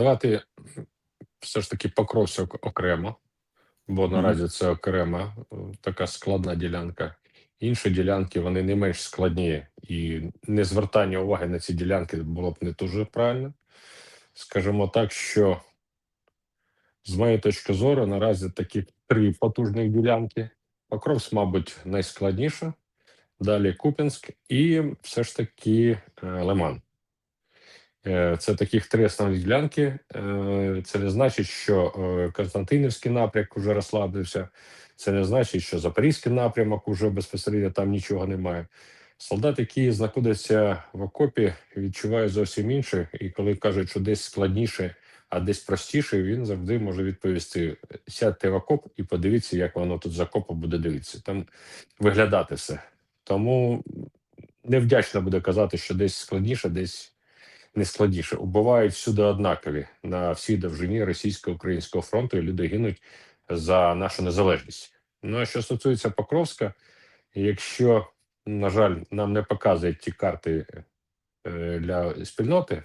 Давайте все ж таки Покровськ окремо, бо наразі це окрема е, така складна ділянка. Інші ділянки вони не менш складні, і не звертання уваги на ці ділянки було б не дуже правильно. Скажімо так, що з моєї точки зору, наразі такі три потужні ділянки. Покровськ, мабуть, найскладніша. Далі Куп'янськ і все ж таки е, Лиман. Е, Це таких три основні ділянки. Е, Це не значить, що е, Константинівський напрямок вже розслабився. Це не значить, що Запорізький напрямок вже безпосередньо там нічого немає. Солдат, який знаходиться в окопі, відчуває зовсім інше. І коли кажуть, що десь складніше, а десь простіше, він завжди може відповісти: сядьте в окоп і подивіться, як воно тут з окопу буде дивитися. Там виглядати все. Тому невдячно буде казати, що десь складніше, десь не складніше. Убивають всюди однакові на всій довжині російсько-українського фронту, і люди гинуть за нашу незалежність. Ну а що стосується Покровська, якщо, на жаль, нам не показують ті карти е, для спільноти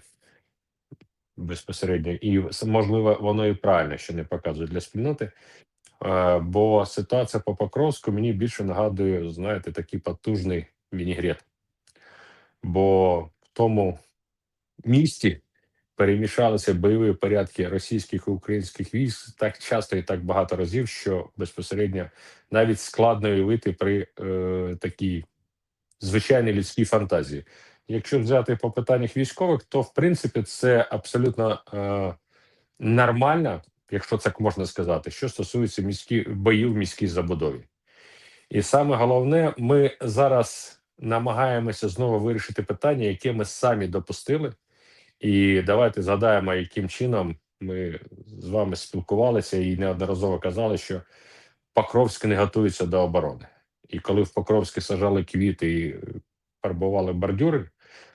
безпосередньо, і можливо, воно і правильно, що не показують для спільноти. Е, Бо ситуація по Покровську мені більше нагадує, знаєте, такий потужний вінігрет. Бо в тому місті перемішалися бойові порядки російських і українських військ так часто і так багато разів, що безпосередньо навіть складно уявити при е, такій звичайній людській фантазії. Якщо взяти по питаннях військових, то в принципі це абсолютно е, нормально, якщо так можна сказати, що стосується міські боїв в міській забудові. І саме головне, ми зараз намагаємося знову вирішити питання, яке ми самі допустили. І давайте згадаємо, яким чином ми з вами спілкувалися і неодноразово казали, що Покровськ не готується до оборони. І коли в Покровську сажали квіти і фарбували бордюри,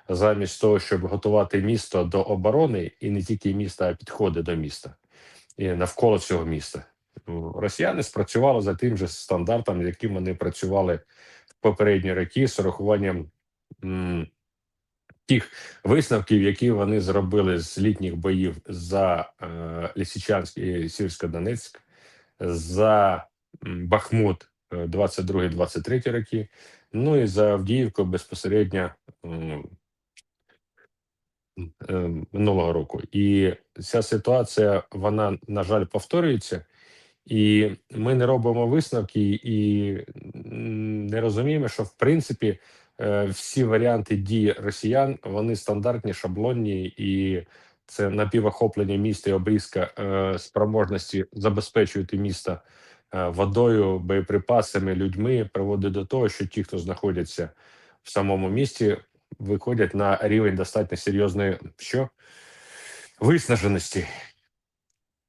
замість того, щоб готувати місто до оборони, і не тільки міста, а підходи до міста і навколо цього міста, ну, росіяни спрацювали за тим же стандартом, яким вони працювали в попередні роки з урахуванням тих висновків, які вони зробили з літніх боїв за е, Лисичанськ і Сірсько-Донецьк, за Бахмут е, 22-23 роки, ну і за Авдіївку безпосередньо м, е, минулого року. І ця ситуація, вона, на жаль, повторюється. І ми не робимо висновки і не розуміємо, що в принципі е, всі варіанти дії росіян вони стандартні, шаблонні, і це напівохоплення міста і обрізка е, спроможності забезпечувати місто е, водою, боєприпасами, людьми приводить до того, що ті, хто знаходяться в самому місті, виходять на рівень достатньо серйозної що виснаженості.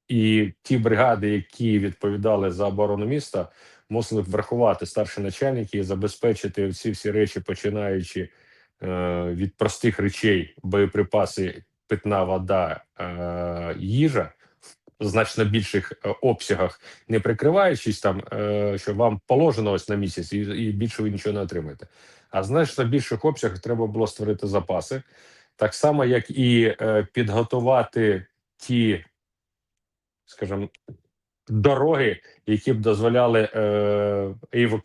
І ті бригади, які відповідали за оборону міста, мусили б врахувати. Старші начальники і забезпечити всі всі речі, починаючи е, від простих речей, боєприпаси, питна вода, е, їжа в значно більших е, обсягах, не прикриваючись там, е, що вам положено ось на місяць, і, і більше ви нічого не отримаєте. А значно більших обсягах треба було створити запаси, так само як і е, підготувати ті скажімо, дороги, які б дозволяли е, евак...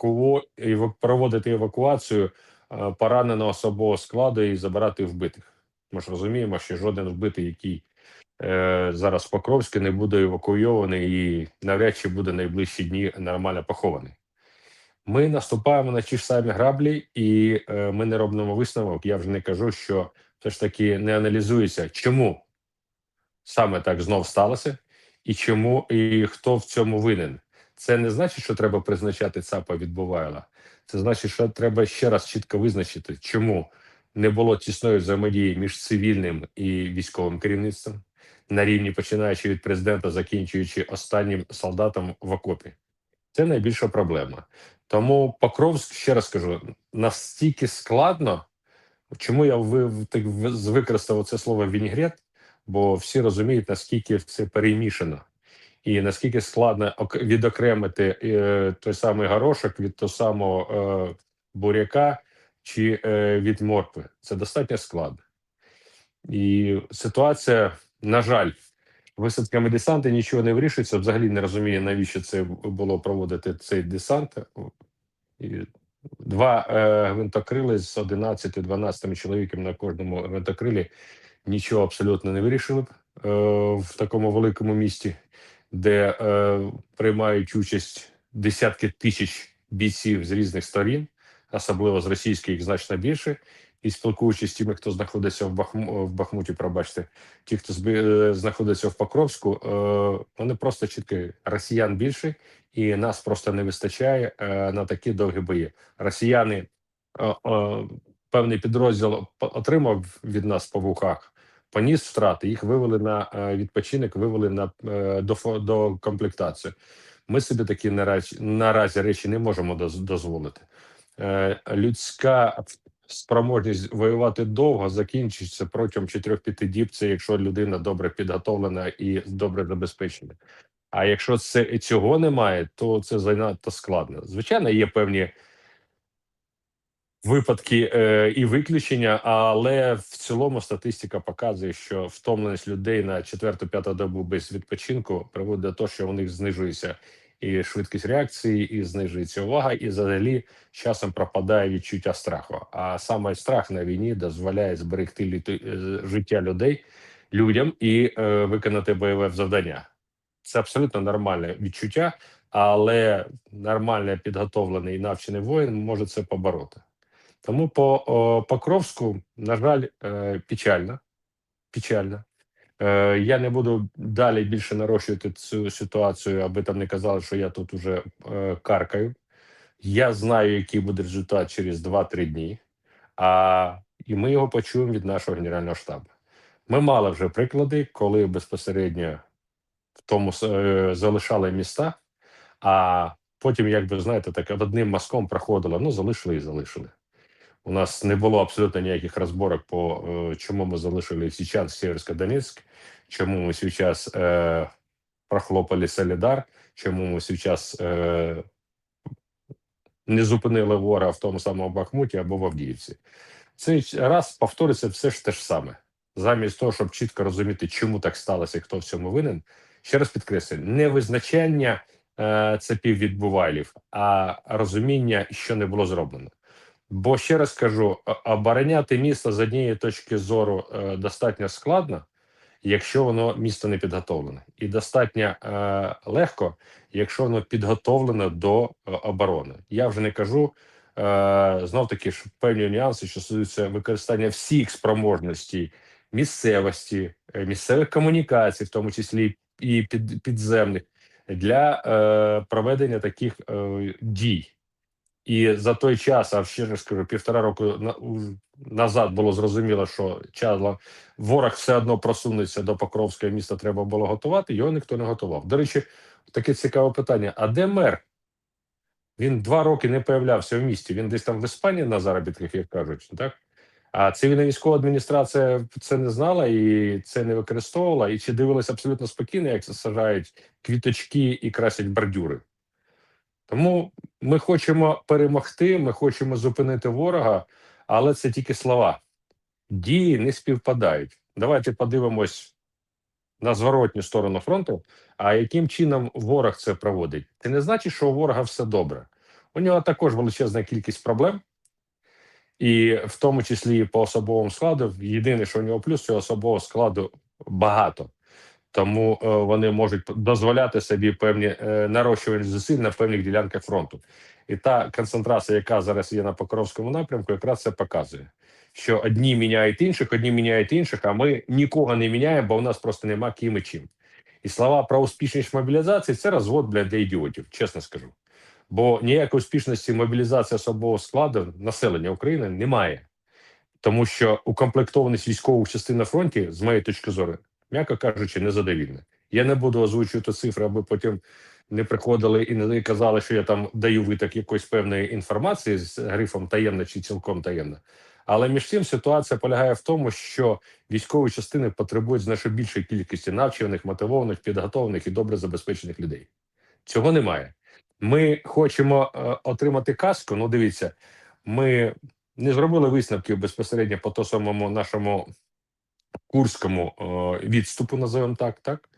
проводити евакуацію е, пораненого особового складу і забирати вбитих. Ми ж розуміємо, що жоден вбитий, який е, зараз в Покровську, не буде евакуйований і навряд чи буде найближчі дні нормально похований. Ми наступаємо на ті ж самі граблі, і е, ми не робимо висновок. Я вже не кажу, що все ж таки не аналізується, чому саме так знов сталося і чому і хто в цьому винен. Це не значить, що треба призначати ЦАПа від. Це значить, що треба ще раз чітко визначити, чому не було тісної взаємодії між цивільним і військовим керівництвом на рівні, починаючи від президента, закінчуючи останнім солдатом в окопі. Це найбільша проблема. Тому Покровськ, ще раз кажу, настільки складно. Чому я ви так використав це слово вінігрет? Бо всі розуміють, наскільки це перемішано, і наскільки складно відокремити е, той самий горошок від того самого е, буряка чи е, від моркви. Це достатньо складно. І ситуація, на жаль, висадками десанту нічого не вирішується. Взагалі не розумію, навіщо це було проводити цей десант. І Два е, гвинтокрили з 11-12 чоловіками на кожному гвинтокрилі нічого абсолютно не вирішили б е, в такому великому місті, де е, приймають участь десятки тисяч бійців з різних сторін, особливо з російських значно більше. І спілкуючись з тими, хто знаходиться в Бахму в Бахмуті, пробачте, ті, хто зби, е, знаходиться в Покровську, е, вони просто чітко росіян більше, і нас просто не вистачає е, на такі довгі бої. Росіяни е, е, певний підрозділ отримав від нас по вухах, поніс втрати. Їх вивели на е, відпочинок, вивели на е, до, до комплектації. Ми собі такі наразі, наразі речі не можемо доз- дозволити. Е, людська спроможність воювати довго закінчиться протягом 4-5 діб. Це якщо людина добре підготовлена і добре забезпечена. А якщо це цього немає, то це занадто складно. Звичайно, є певні випадки е, і виключення, але в цілому статистика показує, що втомленість людей на 4-5 добу без відпочинку приводить до того, що у них знижується і швидкість реакції, і знижується увага, і взагалі з часом пропадає відчуття страху. А саме страх на війні дозволяє зберегти літи- е, життя людей людям і е, виконати бойове завдання. Це абсолютно нормальне відчуття, але нормально підготовлений і навчений воїн може це побороти. Тому по о, Покровську, на жаль, е, печально. печально. Е, я не буду далі більше нарощувати цю ситуацію, аби там не казали, що я тут уже е, каркаю. Я знаю, який буде результат через 2-3 дні, а і ми його почуємо від нашого генерального штабу. Ми мали вже приклади, коли безпосередньо в тому е, залишали міста, а потім, як ви знаєте, так одним мазком проходило, ну залишили і залишили. У нас не було абсолютно ніяких розборок по е, чому ми залишили сейчас Северсько-Донецьк, чому ми сейчас е, прохлопали Солідар, чому ми сейчас е, не зупинили ворога в тому самому Бахмуті або в Авдіївці. Цей раз повториться все ж те ж саме. Замість того, щоб чітко розуміти, чому так сталося і хто в цьому винен, ще раз підкреслюю, не визначання е, цепів відбувайлів, а розуміння, що не було зроблено. Бо ще раз кажу: обороняти місто з однієї точки зору е, достатньо складно, якщо воно місто не підготовлене, і достатньо е, легко, якщо воно підготовлено до е, оборони. Я вже не кажу знов таки ж певні нюанси, що стосуються використання всіх спроможностей місцевості, місцевих комунікацій, в тому числі і під, підземних, для проведення таких дій. І за той час, а ще раз скажу, півтора року назад було зрозуміло, що чадла ворог все одно просунеться до Покровського міста. Треба було готувати. Його ніхто не готував. До речі, таке цікаве питання: а де мер? Він два роки не появлявся в місті. Він десь там в Іспанії на заробітках, як кажуть, так? А цивільна військова адміністрація це не знала і це не використовувала, і чи дивилась абсолютно спокійно, як сажають квіточки і красять бордюри. Тому ми хочемо перемогти, ми хочемо зупинити ворога, але це тільки слова. Дії не співпадають. Давайте подивимось на зворотню сторону фронту. А яким чином ворог це проводить? Це не значить, що у ворога все добре. У нього також величезна кількість проблем, і в тому числі по особовому складу. Єдине, що у нього плюс цього особового складу багато. Тому е, вони можуть дозволяти собі певні е, нарощування зусиль на певних ділянках фронту. І та концентрація, яка зараз є на Покровському напрямку, якраз це показує, що одні міняють інших, одні міняють інших, а ми нікого не міняємо, бо у нас просто нема ким і чим. І слова про успішність мобілізації це розвод для ідіотів, чесно скажу. Бо ніякої успішності мобілізації особового складу населення України немає, тому що укомплектованість військових частин на фронті, з моєї точки зору, м'яко кажучи, незадовільна. Я не буду озвучувати цифри, аби потім не приходили і не казали, що я там даю виток якоїсь певної інформації з грифом таємна чи цілком таємна. Але між тим ситуація полягає в тому, що військові частини потребують значно більшої кількості навчених, мотивованих, підготовлених і добре забезпечених людей. Цього немає. Ми хочемо е, отримати каску. Ну, дивіться, ми не зробили висновків безпосередньо по тому самому нашому курському е, відступу, називаємо так, так.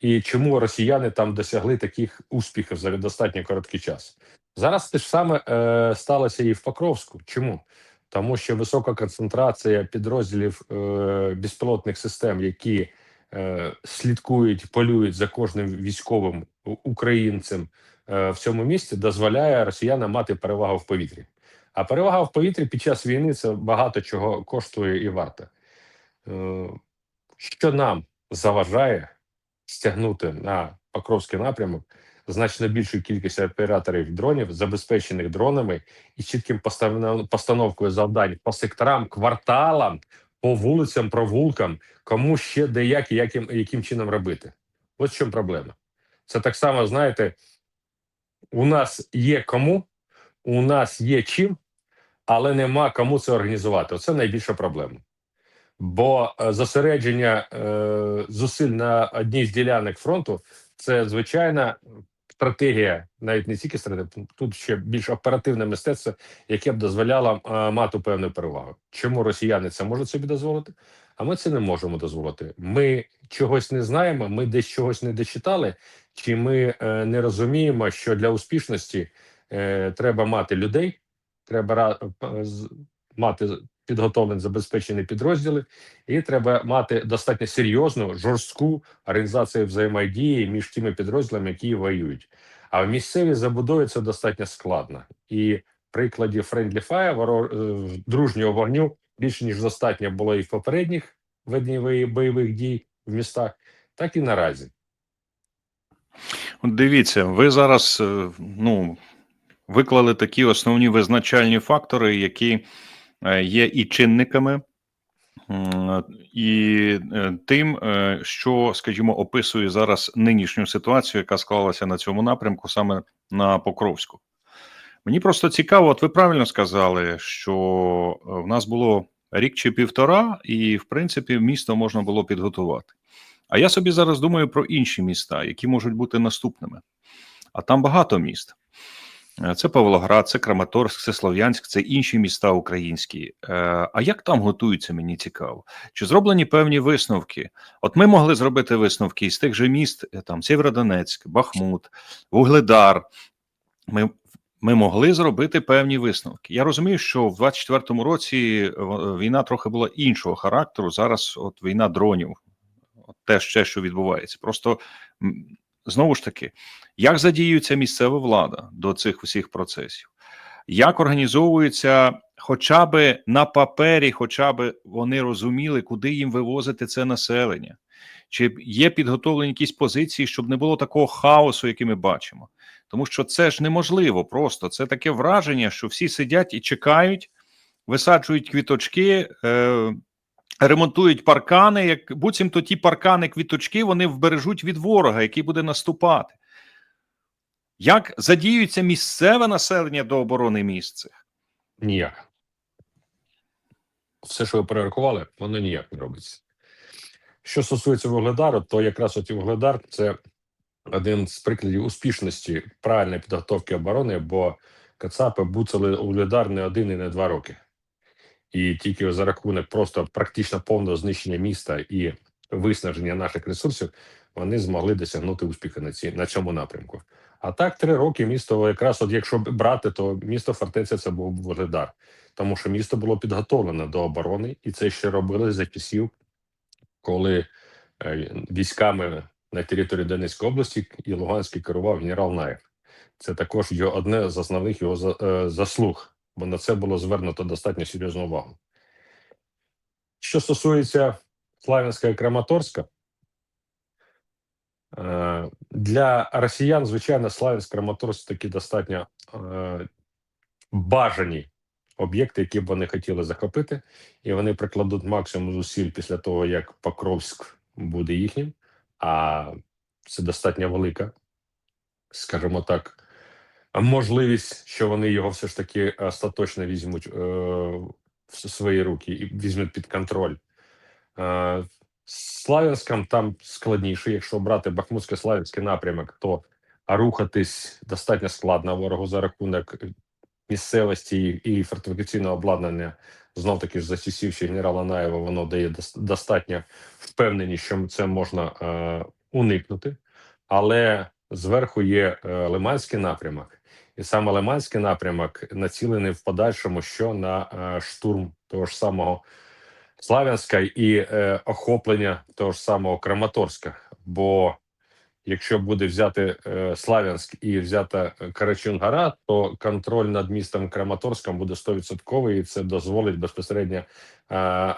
і чому росіяни там досягли таких успіхів за достатньо короткий час. Зараз те ж саме е, сталося і в Покровську. Чому? Тому що висока концентрація підрозділів е, безпілотних систем, які е, слідкують, полюють за кожним військовим українцем е, в цьому місті, дозволяє росіянам мати перевагу в повітрі. А перевага в повітрі під час війни це багато чого коштує і варто. Е, що нам заважає стягнути на Покровський напрямок значно більшу кількість операторів дронів, забезпечених дронами і чітким постановкою завдань по секторам, кварталам, по вулицям, провулкам, кому ще де як і яким, яким чином робити. Ось в чому проблема. Це так само, знаєте, у нас є кому, у нас є чим, але нема кому це організувати. Оце найбільша проблема. Бо е, зосередження е, зусиль на одній з ділянок фронту це звичайна стратегія, навіть не тільки стратегія, тут ще більш оперативне мистецтво, яке б дозволяло е, мати певну перевагу. Чому росіяни це можуть собі дозволити? А ми це не можемо дозволити. Ми чогось не знаємо, ми десь чогось не дочитали, чи ми е, не розуміємо, що для успішності е, треба мати людей, треба е, мати підготовлені забезпечені підрозділи, і треба мати достатньо серйозну жорстку організацію взаємодії між тими підрозділами, які воюють. А в місцевій забудові це достатньо складно. І в прикладі Friendly Fire, воро- е, дружнього вогню більше ніж достатньо було і в попередніх веденні бойових дій в містах, так і наразі. Дивіться, ви зараз е, ну, виклали такі основні визначальні фактори, які є і чинниками, і е, тим, е, що, скажімо, описує зараз нинішню ситуацію, яка склалася на цьому напрямку, саме на Покровську. Мені просто цікаво, от ви правильно сказали, що е, в нас було рік чи півтора, і, в принципі, місто можна було підготувати. А я собі зараз думаю про інші міста, які можуть бути наступними. А там багато міст. Е, Це Павлоград, це Краматорськ, це Слов'янськ, це інші міста українські. Е, А як там готуються, мені цікаво. Чи зроблені певні висновки? От ми могли зробити висновки із тих же міст, е, там Сєвєродонецьк, Бахмут, Вугледар. Ми, ми могли зробити певні висновки. Я розумію, що в 24-му році війна трохи була іншого характеру. Зараз от війна дронів, от те, що відбувається. Просто знову ж таки, як задіюється місцева влада до цих всіх процесів? Як організовується, хоча би на папері, хоча би вони розуміли, куди їм вивозити це населення? Чи є підготовлені якісь позиції, щоб не було такого хаосу, який ми бачимо? Тому що це ж неможливо просто. Це таке враження, що всі сидять і чекають, висаджують квіточки, е, ремонтують паркани. Як буцімто ті паркани, квіточки вони вбережуть від ворога, який буде наступати. Як задіюється місцеве населення до оборони місць цих? Ніяк. Все, що ви перерахували, воно ніяк не робиться. Що стосується Вугледару, то якраз от і Вугледар це один з прикладів успішності правильної підготовки оборони, бо Кацапи буцали Вугледар не один і не два роки. І тільки за рахунок просто практично повного знищення міста і виснаження наших ресурсів вони змогли досягнути успіху на, ці, на цьому напрямку. А так, три роки місто, якраз от якщо брати, то місто фортеця це був Вугледар, тому що місто було підготовлене до оборони, і це ще робили за часів, коли е, військами на території Донецької області і Луганський керував генерал Наєв. Це також його одне з основних його е, заслуг, бо на це було звернуто достатньо серйозну увагу. Що стосується Славянська і Краматорська, е, для росіян, звичайно, Славянськ, Краматорськ такі достатньо е, бажані об'єкти, які б вони хотіли захопити, і вони прикладуть максимум зусиль після того, як Покровськ буде їхнім. А це достатньо велика, скажімо так, можливість, що вони його все ж таки остаточно візьмуть е, в свої руки і візьмуть під контроль. Е, Славянськом там складніше. Якщо брати Бахмутський Славянський напрямок, то рухатись достатньо складно ворогу за рахунок місцевості і фортифікаційного обладнання. Знов таки ж за часів генерала Наєва воно дає достатньо впевненість, що це можна е, уникнути, але зверху є е, Лиманський напрямок, і саме Лиманський напрямок націлений в подальшому що на е, штурм того ж самого Славянська і е, охоплення того ж самого Краматорська. Бо якщо буде взяти е, Славянськ і взята Карачунгара, то контроль над містом Краматорськом буде 100%, і це дозволить безпосередньо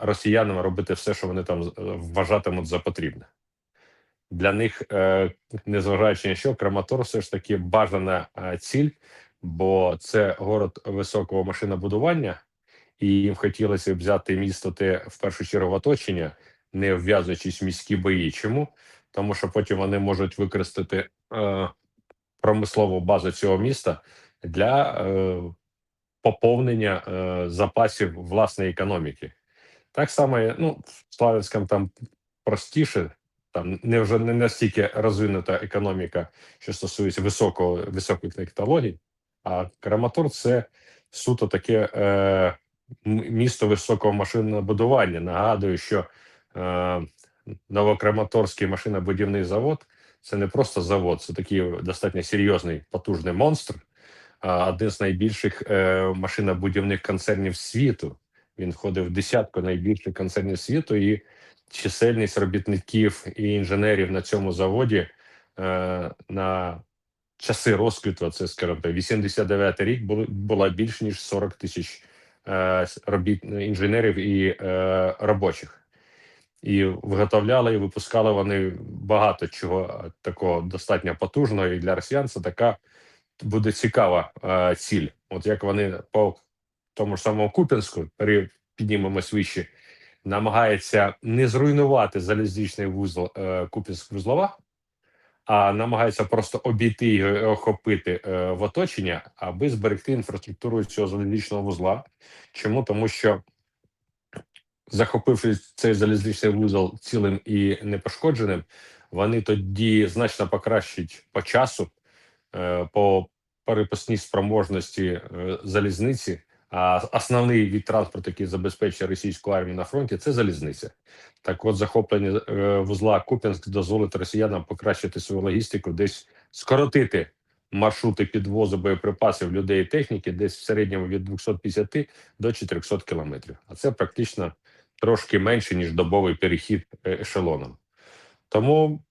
росіянам робити все, що вони там вважатимуть за потрібне. Для них, е, незважаючи на що, Краматор все ж таки бажана е, ціль, бо це город високого машинобудування, і їм хотілося взяти місто те в першу чергу в оточення, не вв'язуючись в міські бої. Чому? Тому що потім вони можуть використати е, промислову базу цього міста для е, поповнення е, запасів власної економіки. Так само, ну, в Славянському там простіше, там не вже не настільки розвинута економіка, що стосується високого високих технологій, а Краматор це суто таке е, місто високого машинобудування. Нагадую, що е, Новокраматорський машинобудівний завод це не просто завод, це такий достатньо серйозний потужний монстр, один з найбільших е, машинобудівних концернів світу. Він входив в десятку найбільших концернів світу, і чисельність робітників і інженерів на цьому заводі е, на часи розквіту, це скажімо так, 89 рік була більш ніж 40 тисяч е, робіт інженерів і е, робочих. І виготовляли і випускали вони багато чого такого достатньо потужного. І для росіян це така буде цікава е, ціль. От як вони по тому ж самому Куп'янську, пере- піднімемось вище, намагається не зруйнувати залізничний вузол е, Куп'янськ вузлова, а намагається просто обійти його і охопити е, в оточення, аби зберегти інфраструктуру цього залізничного вузла. Чому? Тому що захопивши цей залізничний вузол цілим і непошкодженим, вони тоді значно покращать по часу, е, по переписній спроможності е, залізниці. Основний від транспорту, який забезпечує російську армію на фронті, це залізниця. Так, от захоплення е, вузла Куп'янськ дозволить росіянам покращити свою логістику, десь скоротити маршрути підвозу боєприпасів людей і техніки, десь в середньому від 250 до 400 кілометрів. А це практично трошки менше ніж добовий перехід е, ешелоном. Тому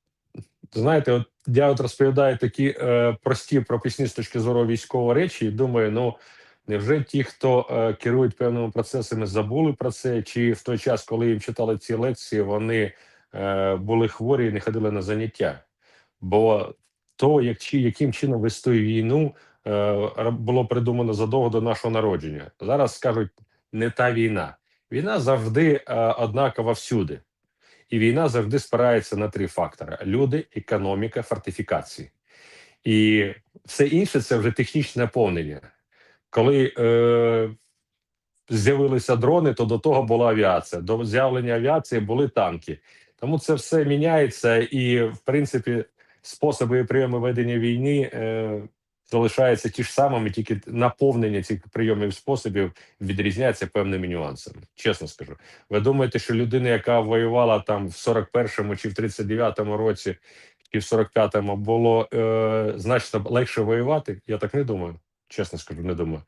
знаєте, от я от розповідаю такі е, прості прописні з точки зору військової речі, і думаю, ну невже ті, хто е, керують певними процесами, забули про це, чи в той час, коли їм читали ці лекції, вони е, були хворі і не ходили на заняття? Бо то, як чи яким чином вести війну, е, було придумано задовго до нашого народження. Зараз скажуть не та війна. Війна завжди е, однакова всюди. І війна завжди спирається на три фактори: люди, економіка, фортифікації. І все інше це вже технічне наповнення. Коли е, з'явилися дрони, то до того була авіація. До з'явлення авіації були танки. Тому це все міняється, і в принципі, способи і прийоми ведення війни е, залишаються ті ж самими, тільки наповнення цих прийомів способів відрізняється певними нюансами. Чесно скажу. Ви думаєте, що людина, яка воювала там в 41-му чи в 39-му році, чи в 45-му, було е, значно легше воювати? Я так не думаю. Чесно скажу, не думаю.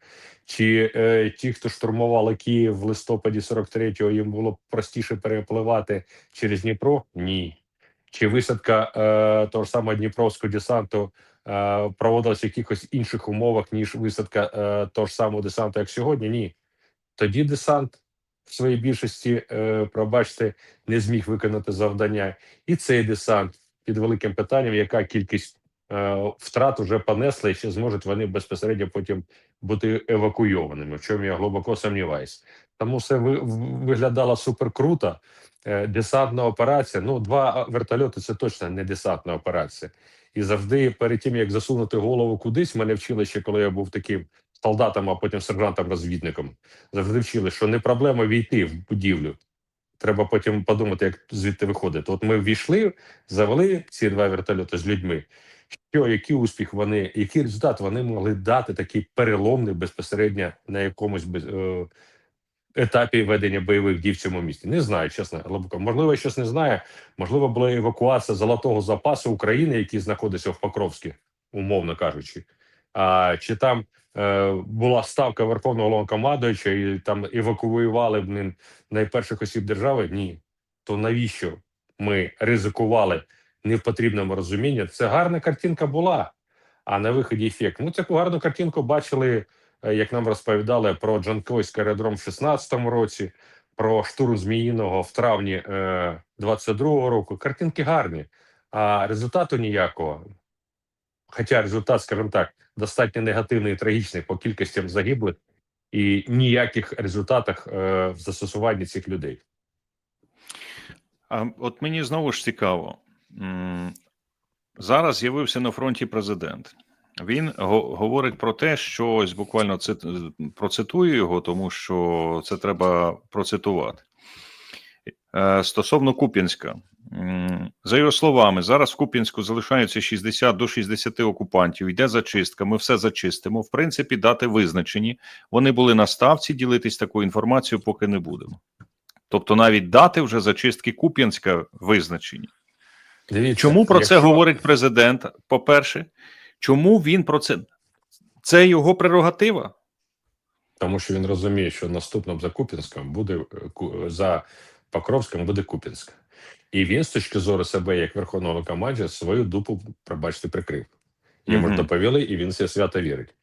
Чи е, ті, хто штурмували Київ в листопаді 43-го, їм було простіше перепливати через Дніпро? Ні. Чи висадка е, того ж самого Дніпровського десанту е, проводилась в якихось інших умовах, ніж висадка е, того ж самого десанту, як сьогодні? Ні. Тоді десант в своїй більшості, е, пробачте, не зміг виконати завдання. І цей десант під великим питанням, яка кількість втрат вже понесли, чи зможуть вони безпосередньо потім бути евакуйованими, в чому я глибоко сумніваюся. Тому все виглядало супер круто. Е, десантна операція. Ну, два вертольоти це точно не десантна операція. І завжди перед тим як засунути голову кудись, мене вчили ще, коли я був таким солдатом, а потім сержантом-розвідником. Завжди вчили, що не проблема війти в будівлю. Треба потім подумати, як звідти виходити. От ми ввійшли, завели ці два вертольоти з людьми. Що, який успіх вони, який результат вони могли дати такий переломний безпосередньо на якомусь без- е, етапі ведення бойових дій в цьому місті. Не знаю, чесно, глибоко. Можливо, щось не знаю. Можливо, була евакуація золотого запасу України, який знаходиться в Покровську, умовно кажучи. А чи там е, була ставка Верховного Головнокомандуюча і там евакуювали б найперших осіб держави? Ні. То навіщо ми ризикували не в потрібному розумінні? Це гарна картинка була, а на виході ефект. Ми таку гарну картинку бачили, е, як нам розповідали про Джанкойський аеродром в 16-му році, про штурм Зміїного в травні е, 22-го року. Картинки гарні, а результату ніякого. Хоча результат, скажімо так, достатньо негативний і трагічний по кількостям загиблих і ніяких результатах е, в застосуванні цих людей. А от мені знову ж цікаво. Зараз з'явився на фронті президент. Він говорить про те, що ось буквально цит... процитую його, тому що це треба процитувати. Е, Стосовно Куп'янська, за його словами, зараз в Куп'янську залишаються 60 до 60 окупантів. Йде зачистка. Ми все зачистимо. В принципі, дати визначені. Вони були на ставці. Ділитись такою інформацією, поки не будемо. Тобто, навіть дати вже зачистки Куп'янська визначені. Дивіться, Чому про це говорить президент? По-перше, чому він про це? Це його прерогатива. Тому що він розуміє, що наступним за Купінськом буде е, за Покровським буде Купінськ. І він з точки зору себе, як верховного команді, свою дупу, пробачте, прикрив. Йому Мгм. ж доповіли, і він це свято вірить.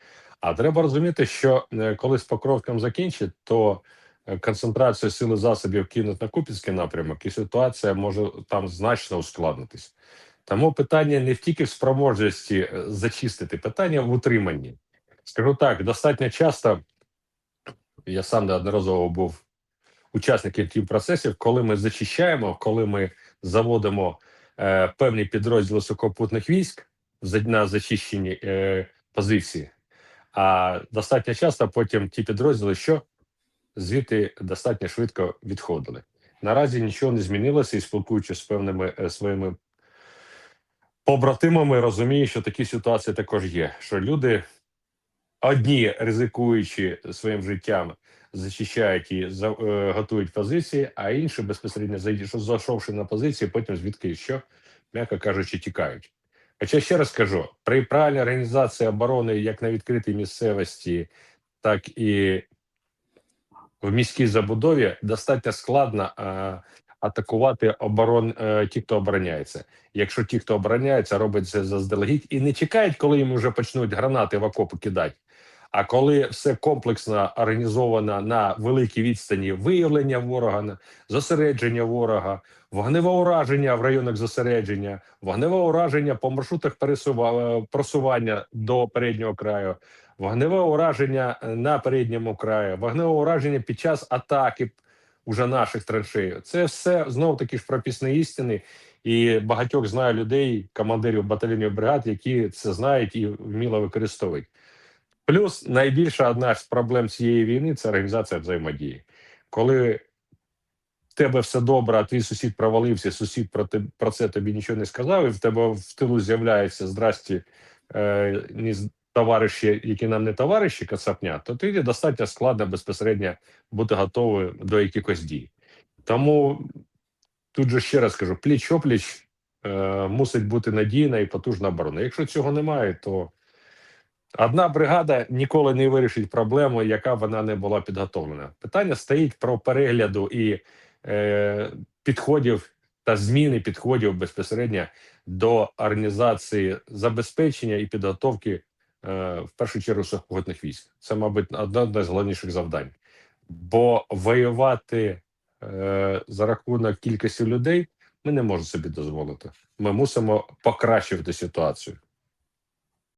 А треба розуміти, що е, коли з Покровським закінчить, то е, концентрацію сили засобів кинуть на Купінський напрямок, і ситуація може там значно ускладнитись. Тому питання не тільки в спроможності е, зачистити, питання в утриманні. Скажу так, достатньо часто я сам неодноразово був учасником тих процесів, коли ми зачищаємо, коли ми заводимо е, певні підрозділи сухопутних військ на зачищені е, позиції. А достатньо часто потім ті підрозділи, що звідти достатньо швидко відходили. Наразі нічого не змінилося, і спілкуючись з певними е, своїми побратимами, розумію, що такі ситуації також є. Що люди одні ризикуючи своїм життям, зачищають і е, готують позиції, а інші безпосередньо зайшовши на позиції, потім звідки що, м'яко кажучи, тікають. Хоча ще раз кажу, при правильній організації оборони як на відкритій місцевості, так і в міській забудові достатньо складно е, атакувати оборон е, ті, хто обороняється. Якщо ті, хто обороняється, роблять це заздалегідь і не чекають, коли їм вже почнуть гранати в окопи кидати. А коли все комплексно організовано на великій відстані виявлення ворога, зосередження ворога, вогневе ураження в районах зосередження, вогневе ураження по маршрутах е, просування до переднього краю, вогневе ураження е, на передньому краї, вогневе ураження під час атаки уже наших траншей. Це все знов таки ж прописні істини. І багатьох знаю людей, командирів батальйонів бригад, які це знають і вміло використовують. Плюс найбільша одна з проблем цієї війни це організація взаємодії. Коли в тебе все добре, а твій сусід провалився, сусід про, те, про це тобі нічого не сказав, і в тебе в тилу з'являється здрасті е, товариші, які нам не товариші, кацапня, то тоді достатньо складно безпосередньо бути готовим до якихось дій. Тому тут же ще раз кажу: пліч-опліч е, мусить бути надійна і потужна оборона. Якщо цього немає, то Одна бригада ніколи не вирішить проблему, яка вона не була підготовлена. Питання стоїть про перегляду і е, підходів та зміни підходів безпосередньо до організації забезпечення і підготовки в першу чергу сухопутних військ. Це, мабуть, одне з головніших завдань. Бо воювати е, за рахунок кількості людей ми не можемо собі дозволити. Ми мусимо покращувати ситуацію.